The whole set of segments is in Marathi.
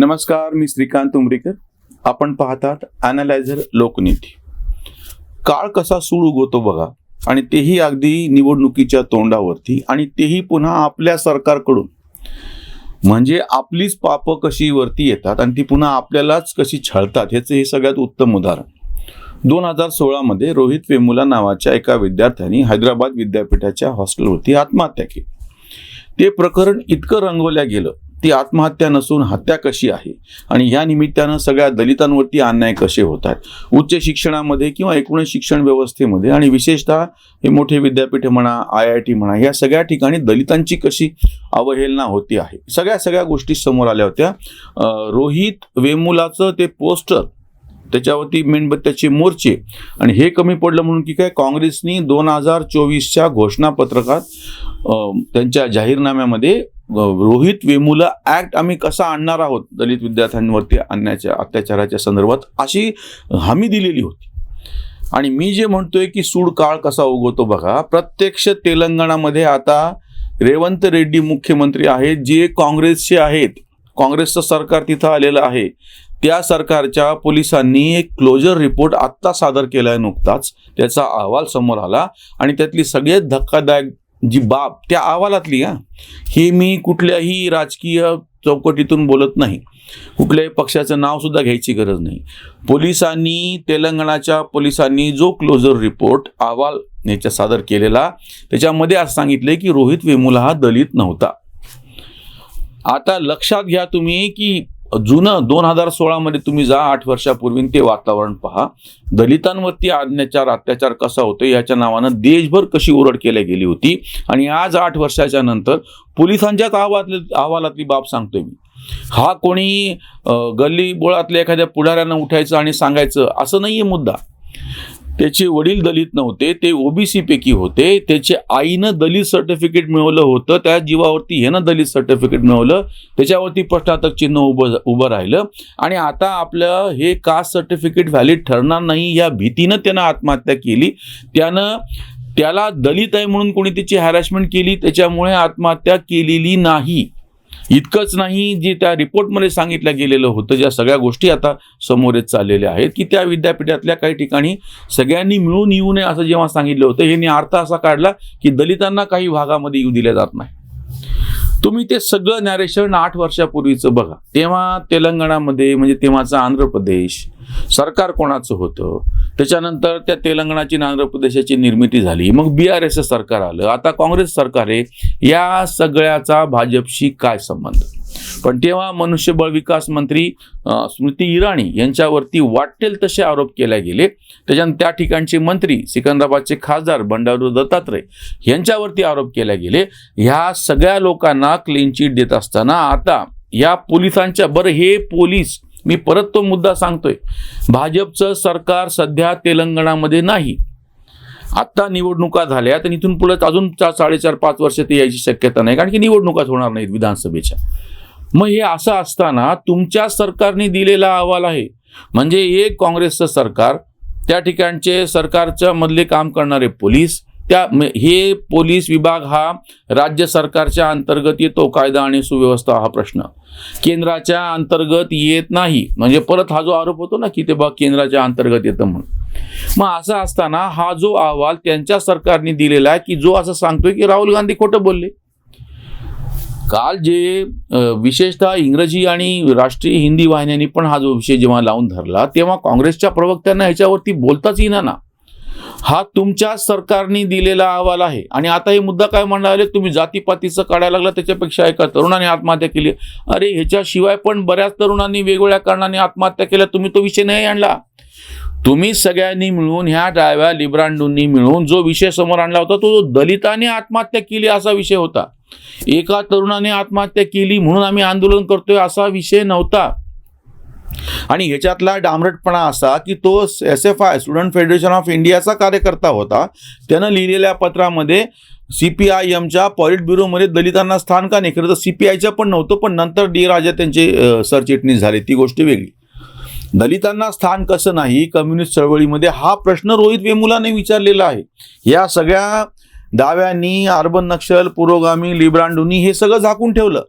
नमस्कार मी श्रीकांत उमरीकर. आपण पाहतात अनालायझर लोकनीती. काळ कसा सूळ उगवतो बघा आणि तेही अगदी निवडणुकीच्या तोंडावरती आणि तेही पुन्हा आपल्या सरकारकडून. म्हणजे आपलीच पापं कशी वरती येतात आणि ती पुन्हा आपल्यालाच कशी छळतात ह्याचं हे सगळ्यात उत्तम उदाहरण. दोन हजार सोळामध्ये रोहित वेमुला नावाच्या एका विद्यार्थ्याने हैदराबाद विद्यापीठाच्या हॉस्टेलवरती आत्महत्या केली. ते प्रकरण इतकं रंगवल्या गेलं ती आत्महत्या नसून हत्या कशी आहे? आणि या निमित्तानं सगळ्या दलितांवरती अन्याय कसे होत आहेत? उच्च शिक्षणामध्ये किंवा एकूणच शिक्षण व्यवस्थेमध्ये आणि विशेषतः हे मोठे विद्यापीठ म्हणा आय आय टी म्हणा या सगळ्या ठिकाणी दलितांची कशी अवहेलना होती आहे? सगळ्या सगळ्या गोष्टी समोर आल्या होत्या. रोहित वेमुलाचं ते पोस्टर त्याच्यावरती मेणबत्त्याचे मोर्चे आणि हे कमी पडलं म्हणून की काय काँग्रेसनी दोन हजार चोवीसच्या घोषणापत्रकात त्यांच्या जाहीरनाम्यामध्ये रोहित वेमुला ऍक्ट आम्ही कसा आणणार आहोत? दलित विद्यार्थ्यांवरती आणण्याच्या अत्याचाराच्या संदर्भात अशी हमी दिलेली होती. आणि मी जे म्हणतोय की सूड काळ कसा उगवतो बघा प्रत्यक्ष तेलंगणामध्ये आता रेवंत रेड्डी मुख्यमंत्री आहेत जे काँग्रेसचे आहेत. काँग्रेसचं सरकार तिथं आलेलं आहे. त्या सरकारच्या पोलिसांनी एक क्लोजर रिपोर्ट आत्ता सादर केला आहे नुकताच. त्याचा अहवाल समोर आला आणि त्यातली सगळ्यात धक्कादायक जी बाब त्या अहवालातली हा. हे मी कुठल्याही राजकीय चौकटीतून बोलत नाही. कुठल्याही पक्षाचं नावसुद्धा घ्यायची गरज नाही. पोलिसांनी तेलंगणाच्या पोलिसांनी जो क्लोजर रिपोर्ट अहवाल याच्या सादर केलेला त्याच्यामध्ये आज सांगितले की रोहित वेमुला हा दलित नव्हता. आता लक्षात घ्या तुम्ही की जुनं दोन हजार सोळामध्ये तुम्ही जा आठ वर्षापूर्वी ते वातावरण पहा. दलितांवरती अन्याचार अत्याचार कसा होतो याच्या नावानं देशभर कशी ओरड केली गेली होती. आणि आज आठ वर्षाच्या नंतर पोलिसांच्याच अहवालातली अहवालातली बाब सांगतोय मी. हा कोणी गल्ली बोळातल्या एखाद्या पुढाऱ्यानं उठायचं आणि सांगायचं असं नाहीये मुद्दा. त्याचे वडील दलित नव्हते ते ओबीसी पैकी होते. त्याच्या आईनं दलित सर्टिफिकेट मिळवलं होतं. त्या जीवावरती ह्यानं दलित सर्टिफिकेट मिळवलं. त्याच्यावरती प्रश्नार्थक चिन्ह उभं उभं राहिलं. आणि आता आपलं हे कास्ट सर्टिफिकेट व्हॅलिड ठरणार नाही या भीतीनं त्यानं आत्महत्या केली. त्यानं त्याला दलित आहे म्हणून कोणी त्याची हॅरॅसमेंट केली. त्याच्यामुळे आत्महत्या केलेली नाही. इतकंच नाही जे त्या रिपोर्टमध्ये सांगितलं गेलेलं होतं ज्या सगळ्या गोष्टी आता समोर येत चाललेल्या आहेत की त्या विद्यापीठातल्या काही ठिकाणी सगळ्यांनी मिळून येऊ नये असं जेव्हा सांगितलं होतं हे अर्थ असा काढला की दलितांना काही भागामध्ये येऊ दिल्या जात नाही. तुम्ही ते सगळं नॅरेशन आठ वर्षापूर्वीचं बघा. तेव्हा तेलंगणामध्ये म्हणजे तेव्हाचा आंध्र प्रदेश सरकार कोणाचं होतं? त्याच्यानंतर त्या तेलंगणाची आणि आंध्र प्रदेशाची निर्मिती झाली. मग बी आर एसचं सरकार आलं. आता काँग्रेस सरकार आहे. या सगळ्याचा भाजपशी काय संबंध? पण तेव्हा मनुष्यबळ विकास मंत्री स्मृती इराणी यांच्यावरती वाटेल तसे आरोप केले गेले. त्याच्यानंतर त्या ठिकाणचे मंत्री सिकंदराबादचे खासदार बंडारू दत्तात्रय यांच्यावरती आरोप केले गेले. ह्या सगळ्या लोकांना क्लीन चिट देत असताना आता या पोलिसांच्या बरं हे पोलीस मी परत तो मुद्दा सांगतोय. भाजपचं सरकार सध्या तेलंगणामध्ये नाही. आत्ता निवडणुका झाल्या आणि इथून पुढे अजून चार साडेचार पाच वर्ष ते यायची शक्यता नाही कारण की निवडणुकाच होणार नाहीत विधानसभेच्या. मग हे असं असताना तुमच्या सरकारने दिलेला अहवाल आहे. म्हणजे एक काँग्रेसचं सरकार त्या ठिकाणचे सरकारच्या मधले काम करणारे पोलीस त्या हे पोलीस विभाग हा राज्य सरकारच्या अंतर्गत येतो कायदा आणि सुव्यवस्था हा प्रश्न. केंद्राच्या अंतर्गत येत नाही म्हणजे परत हा जो आरोप होतो ना की ते बा केंद्राच्या अंतर्गत येतं म्हणून. मग असं असताना हा जो अहवाल त्यांच्या सरकारने दिलेला आहे की जो असं सांगतोय की राहुल गांधी खोटं बोलले. काल जे विशेषतः इंग्रजी आणि राष्ट्रीय हिंदी वाहिन्यांनी पण हा जो विषय जेव्हा लावून धरला तेव्हा काँग्रेसच्या प्रवक्त्यांना ह्याच्यावरती बोलताच येईना ना. हा तुमच्या सरकारने दिलेला अहवाल आहे. आणि आता हे मुद्दा काय म्हणाले तुम्ही जातीपातीचं काढायला लागला त्याच्यापेक्षा एका तरुणाने आत्महत्या केली. अरे ह्याच्याशिवाय पण बऱ्याच तरुणांनी वेगवेगळ्या कारणाने आत्महत्या केल्या. तुम्ही तो विषय नाही आणला. तुम्ही सगळ्यांनी मिळून ह्या डाव्या लिब्रांडूंनी मिळून जो विषय समोर आणला होता तो दलिताने आत्महत्या केली असा विषय होता. एका तरुणाने आत्महत्या केली म्हणून आम्ही आंदोलन करतोय असा विषय नव्हता. आणि ह्याच्यातला डांबरटपणा असा की तो S F I student federation of इंडियाचा कार्यकर्ता होता. त्यानं लिहिलेल्या पत्रामध्ये सी पी आय एमच्या पॉलिट ब्युरोमध्ये दलितांना स्थान का नाही खरं तर सी पी आयच्या पण नव्हतं पण नंतर डी राजा त्यांचे सरचिटणीस झाले. ती गोष्ट वेगळी. दलितांना स्थान कसं नाही कम्युनिस्ट चळवळीमध्ये हा प्रश्न रोहित वेमुलाने विचारलेला आहे. या सगळ्या दाव्यांनी अर्बन नक्षल पुरोगामी लिब्रांडोनी हे सगळं झाकून ठेवलं.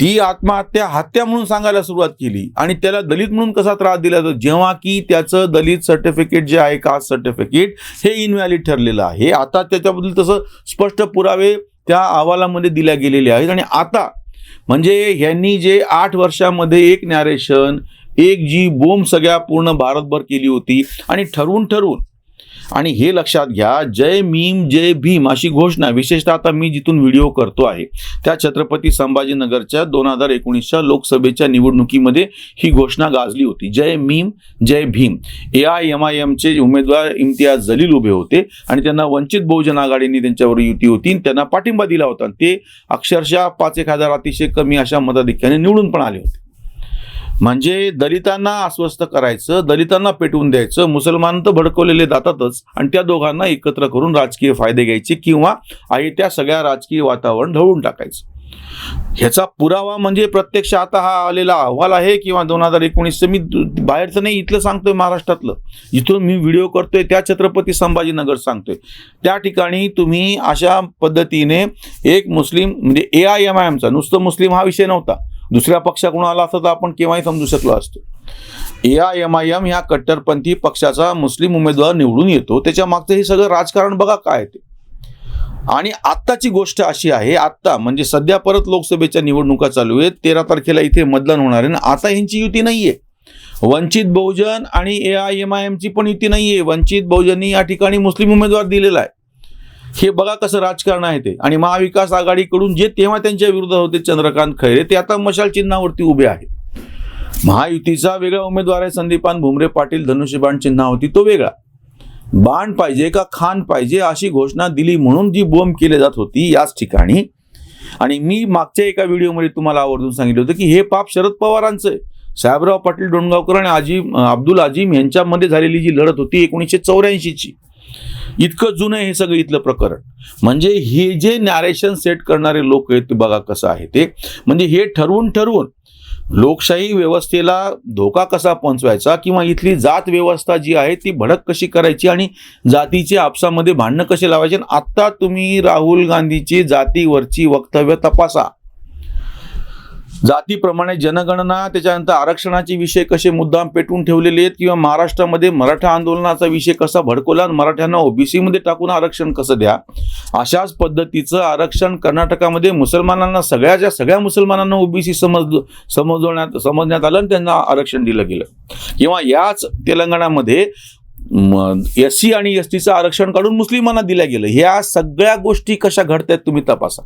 ती आत्महत्या हत्या म्हणून सांगायला सुरुवात केली. आणि त्याला दलित म्हणून कसा त्रास दिला जातो? जेव्हा की त्याचं दलित सर्टिफिकेट जे आहे कास्ट सर्टिफिकेट हे इनव्हॅलिड ठरलेलं आहे. आता त्याच्याबद्दल तसं स्पष्ट पुरावे त्या अहवालामध्ये दिल्या गेलेले आहेत. आणि आता म्हणजे ह्यांनी जे आठ वर्षामध्ये एक नॅरेशन एक जी बोंब सगळ्या पूर्ण भारतभर केली होती. आणि ठरवून ठरवून आणि हे लक्षात घ्या जय मीम जय भीम अशी घोषणा विशेषतः आता मी जिथून व्हिडिओ करतो आहे. त्या छत्रपती संभाजीनगरच्या दोन हजार एकोणीसच्या लोकसभेच्या निवडणुकीमध्ये ही घोषणा गाजली होती. जय meme Jai Bhim. A I M I एमचे उमेदवार इम्तियाज जलील उभे होते आणि त्यांना वंचित बहुजन आघाडीने त्यांच्यावर युती होती. आणि त्यांना पाठिंबा दिला होता. आणि ते अक्षरशः पाच एक हजार अतिशय कमी अशा मताधिक्याने निवडून पण आले होते. म्हणजे दलितांना अस्वस्थ करायचं दलितांना पेटवून द्यायचं मुसलमान तर भडकवलेले जातातच आणि त्या दोघांना एकत्र करून राजकीय फायदे घ्यायचे किंवा आहे त्या सगळ्या राजकीय वातावरण ढवळून टाकायचं. ह्याचा पुरावा म्हणजे प्रत्यक्ष आता हा आलेला अहवाल आहे किंवा दोन हजार एकोणीसचं मी बाहेरचं नाही इथलं सांगतोय महाराष्ट्रातलं. इथून मी व्हिडिओ करतोय त्या छत्रपती संभाजीनगर सांगतोय. त्या ठिकाणी तुम्ही अशा पद्धतीने एक मुस्लिम म्हणजे ए आय एम आय एमचा नुसतं मुस्लिम हा विषय नव्हता. दुसऱ्या पक्षाकडून आला असता तर आपण केव्हाही समजू शकलो असतो. A I M I M ह्या कट्टरपंथी पक्षाचा मुस्लिम उमेदवार निवडून येतो. त्याच्या मागचं हे सगळं राजकारण बघा काय ते. आणि आत्ताची गोष्ट अशी आहे आत्ता म्हणजे सध्या परत लोकसभेच्या निवडणुका चालू आहेत. तेरा तारखेला इथे मतदान होणार आहे. आणि आता ह्यांची युती नाहीये. वंचित बहुजन आणि ए आय एम आय एमची पण युती नाहीये. वंचित बहुजननी या ठिकाणी मुस्लिम उमेदवार दिलेला आहे. हे बघा कसं राजकारण आहे ते. आणि महाविकास आघाडीकडून जे तेव्हा त्यांच्या विरुद्ध होते चंद्रकांत खैरे ते आता मशाल चिन्हावरती उभे आहेत. महायुतीचा वेगळा उमेदवार आहे संदीपान भुमरे पाटील धनुष्यबाण चिन्हावरती तो वेगळा. बाण पाहिजे का खान पाहिजे अशी घोषणा दिली म्हणून जी बोंब केली जात होती याच ठिकाणी. आणि मी मागच्या एका व्हिडिओमध्ये तुम्हाला आवर्जून सांगितलं होतं की हे पाप शरद पवारांचं आहे. साहेबराव पाटील डोणगावकर आणि आजीम अब्दुल आजीम यांच्यामध्ये झालेली जी लढत होती एकोणीसशे चौऱ्याऐंशीची. इतकं जुनं हे सगळं इथलं प्रकरण. म्हणजे हे जे नॅरेशन सेट करणारे लोक आहेत ते बघा कसं आहे ते. म्हणजे हे ठरवून ठरवून लोकशाही व्यवस्थेला धोका कसा पोहोचवायचा किंवा इथली जात व्यवस्था जी आहे ती भडक कशी करायची आणि जातीचे आपसामध्ये भांडणं कसे लावायचे? आणि आत्ता तुम्ही राहुल गांधीची जातीवरची वक्तव्य तपासा. जातीप्रमाणे जनगणना त्याच्यानंतर आरक्षणाचे विषय कसे मुद्दाम पेटवून ठेवलेले आहेत किंवा महाराष्ट्रामध्ये मराठा आंदोलनाचा विषय कसा भडकवला आणि मराठ्यांना ओबीसी मध्ये टाकून आरक्षण कसं द्या? अशाच पद्धतीचं आरक्षण कर्नाटकामध्ये मुसलमानांना सगळ्याच्या सगळ्या मुसलमानांना ओबीसी समज समजवण्यात समजण्यात आलं आणि त्यांना आरक्षण दिलं गेलं. किंवा याच तेलंगणामध्ये एस सी आणि एस टीचं आरक्षण काढून मुस्लिमांना दिलं गेलं. ह्या सगळ्या गोष्टी कशा घडतायत तुम्ही तपासा.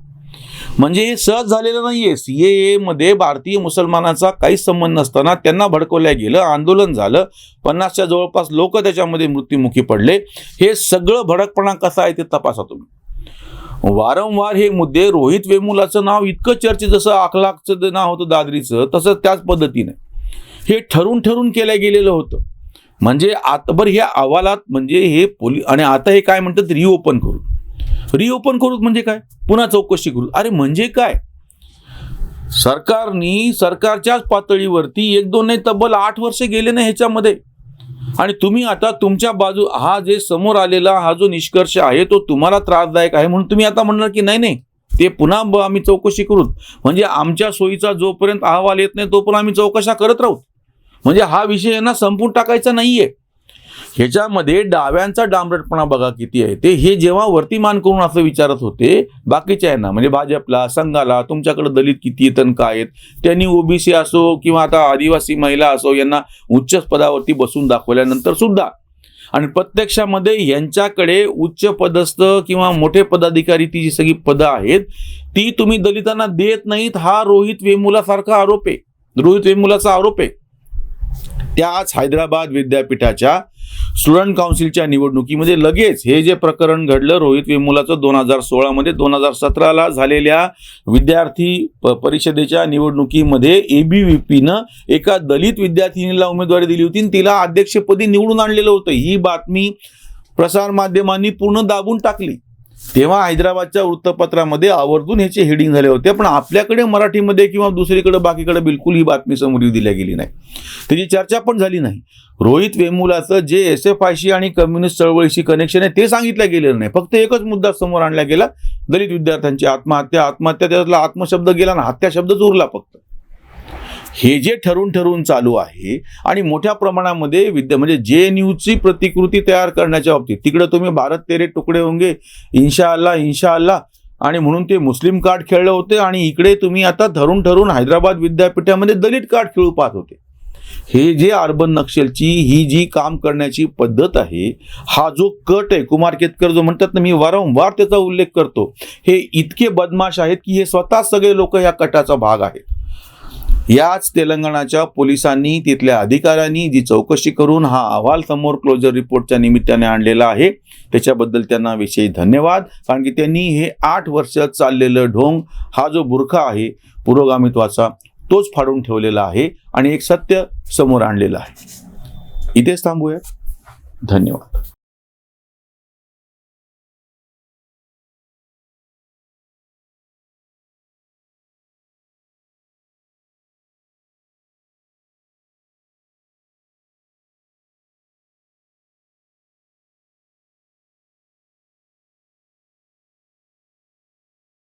म्हणजे हे सहज झालेलं नाहीये. सीएए मध्ये भारतीय मुसलमानाचा काहीच संबंध नसताना त्यांना भडकवल्या गेलं आंदोलन झालं. पन्नासच्या जवळपास लोक त्याच्यामध्ये मृत्युमुखी पडले. हे सगळं भडकपणा कसा आहे ते तपासा तुम्ही. वारंवार हे मुद्दे रोहित वेमुलाचं नाव इतकं चर्चे जसं अखलाकचं नाव होतं दादरीचं तसं त्याच पद्धतीने. हे ठरून ठरून केलं गेलेलं होतं. म्हणजे आता बरं ह्या अहवालात म्हणजे हे पोली आणि आता हे काय म्हणतात रिओपन करू रिओपन करू म्हणजे काय? पुन्हा चौकशी करू. अरे म्हणजे काय? सरकारनी सरकारच्याच पातळीवरती एक दोन नाही तब्बल आठ वर्ष गेले ना ह्याच्यामध्ये. आणि तुम्ही आता तुमच्या बाजू हा जे समोर आलेला हा जो निष्कर्ष आहे तो तुम्हाला त्रासदायक आहे म्हणून तुम्ही आता म्हणणार की नाही नाही. ते पुन्हा आम्ही चौकशी करू. म्हणजे आमच्या सोयीचा जोपर्यंत अहवाल येत नाही तोपर्यंत आम्ही चौकशा करत राहू. म्हणजे हा विषय यांना संपून टाकायचा नाहीये. ह्याच्यामध्ये डाव्यांचा डांबरटपणा बघा किती आहे. ते हे जेव्हा वरतीमान करून असं विचारत होते बाकीच्या यांना म्हणजे भाजपला संघाला तुमच्याकडे दलित किती आहेत काय आहेत त्यांनी ओबीसी असो किंवा आता आदिवासी महिला असो यांना उच्च पदावरती बसून दाखवल्यानंतर सुद्धा. आणि प्रत्यक्षामध्ये यांच्याकडे उच्च पदस्थ किंवा मोठे पदाधिकारी ती जी सगळी पदं आहेत ती तुम्ही दलितांना देत नाहीत हा रोहित वेमुलासारखा आरोप आहे. रोहित वेमुलाचा आरोप आहे. त्याच हैदराबाद विद्यापीठाच्या स्टुडंट काउन्सिलच्या निवडणुकीमध्ये लगेच हे जे प्रकरण घडलं रोहित वेमुलाचं दोन हजार सोळामध्ये दोन हजार सतराला झालेल्या विद्यार्थी परिषदेच्या निवडणुकीमध्ये एबीव्हीपीनं एका दलित विद्यार्थिनीला उमेदवारी दिली होती आणि तिला अध्यक्षपदी निवडून आणलेलं होतं. ही बातमी प्रसारमाध्यमांनी पूर्ण दाबून टाकली. तेव्हा हैदराबादच्या वृत्तपत्रामध्ये आवर्जून ह्याचे हेडिंग झाले होते. पण आपल्याकडे मराठीमध्ये किंवा दुसरीकडे बाकीकडे बिलकुल ही बातमी समोर दिल्या गेली नाही. त्याची चर्चा पण झाली नाही. रोहित वेमुलाचं जे एस एफ आयशी आणि कम्युनिस्ट चळवळीशी कनेक्शन आहे ते सांगितलं गेलेलं नाही. फक्त एकच मुद्दा समोर आणला गेला दलित विद्यार्थ्यांची आत्महत्या. आत्महत्या त्यातला आत्मशब्द गेला ना हत्या शब्दच उरला फक्त. हे जे ठरून ठरून चालू आहे आणि मोठ्या प्रमाणामध्ये विद्या म्हणजे जे एन यूची प्रतिकृती तयार करण्याच्या बाबतीत तिकडे तुम्ही भारत तेरे तुकडे होंगे इन्शा अल्लाह इन्शा अल्लाह आणि म्हणून ते मुस्लिम कार्ड खेळले होते आणि इकडे तुम्ही आता धरून ठरून हैदराबाद विद्यापीठामध्ये दलित कार्ड खेळू पाहत होते. हे जे अर्बन नक्षलची ही जी काम करण्याची पद्धत आहे हा जो कट आहे कुमार केतकर जो म्हणतात ना मी वारंवार त्याचा उल्लेख करतो हे इतके बदमाश आहेत की हे स्वतः सगळे लोक या कटाचा भाग आहेत. याच तेलंगणाच्या पोलिसांनी तिथल्या अधिकाऱ्यांनी जी चौकशी करून हा अहवाल समोर क्लोजर रिपोर्टच्या निमित्ताने आणलेला आहे त्याच्याबद्दल त्यांना विशेष धन्यवाद. कारण की त्यांनी हे आठ वर्ष चाललेलं ढोंग हा जो बुरखा आहे पुरोगामित्वाचा तोच फाडून ठेवलेला आहे आणि एक सत्य समोर आणलेलं आहे. इथेच थांबूयात धन्यवाद.